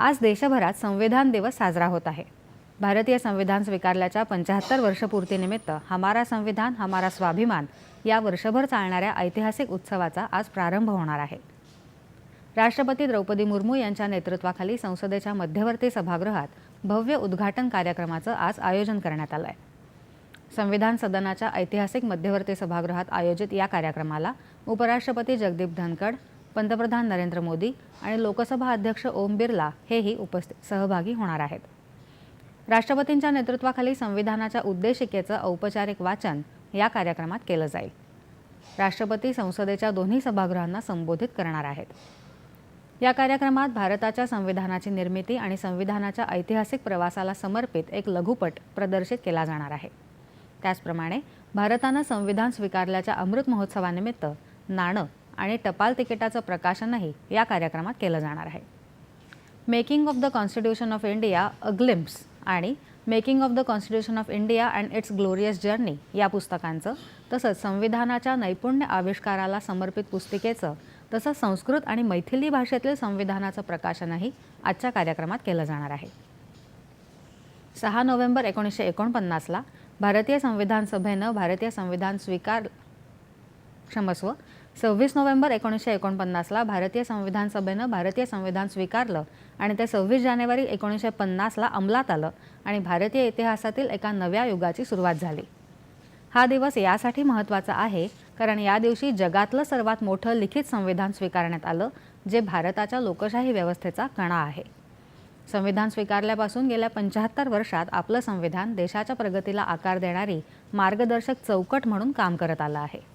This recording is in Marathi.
आज देशभरात संविधान दिवस साजरा होत आहे. भारतीय संविधान स्वीकारल्याच्या पंच्याहत्तर वर्षपूर्तीनिमित्त हमारा संविधान हमारा स्वाभिमान या वर्षभर चालणाऱ्या ऐतिहासिक उत्सवाचा आज प्रारंभ होणार आहे. राष्ट्रपती द्रौपदी मुर्मू यांच्या नेतृत्वाखाली संसदेच्या मध्यवर्ती सभागृहात भव्य उद्घाटन कार्यक्रमाचं आज आयोजन करण्यात आलं आहे संविधान सदनाच्या ऐतिहासिक मध्यवर्ती सभागृहात आयोजित या कार्यक्रमाला उपराष्ट्रपती जगदीप धनखड पंतप्रधान नरेंद्र मोदी आणि लोकसभा अध्यक्ष ओम बिर्ला हेही उपस्थित सहभागी होणार आहेत. राष्ट्रपतींच्या नेतृत्वाखाली संविधानाच्या उद्देशिकेचं औपचारिक वाचन या कार्यक्रमात केलं जाईल. राष्ट्रपती संसदेच्या दोन्ही सभागृहांना संबोधित करणार आहेत. या कार्यक्रमात भारताच्या संविधानाची निर्मिती आणि संविधानाच्या ऐतिहासिक प्रवासाला समर्पित एक लघुपट प्रदर्शित केला जाणार आहे. त्याचप्रमाणे भारतानं संविधान स्वीकारल्याच्या अमृत महोत्सवानिमित्त नाणं आणि टपाल तिकिटाचं प्रकाशनही या कार्यक्रमात केलं जाणार आहे. Making of the constitution of India a glimpse आणि making of the constitution of India and its glorious journey या पुस्तकांचं तसंच संविधानाच्या नैपुण्य आविष्काराला समर्पित पुस्तिकेचं तसंच संस्कृत आणि मैथिली भाषेतील संविधानाचं प्रकाशनही आजच्या कार्यक्रमात केलं जाणार आहे. सहा नोव्हेंबर एकोणीसशे एकोणपन्नासला भारतीय संविधान सभेनं भारतीय संविधान स्वीकार क्षमस्व सव्वीस नोव्हेंबर एकोणीसशे एकोणपन्नासला भारतीय संविधान सभेनं भारतीय संविधान स्वीकारलं आणि ते सव्वीस जानेवारी एकोणीसशे पन्नासला अंमलात आलं आणि भारतीय इतिहासातील एका नव्या युगाची सुरुवात झाली. हा दिवस यासाठी महत्त्वाचा आहे कारण या दिवशी जगातलं सर्वात मोठं लिखित संविधान स्वीकारण्यात आलं जे भारताच्या लोकशाही व्यवस्थेचा कणा आहे. संविधान स्वीकारल्यापासून गेल्या पंच्याहत्तर वर्षात आपलं संविधान देशाच्या प्रगतीला आकार देणारी मार्गदर्शक चौकट म्हणून काम करत आलं आहे.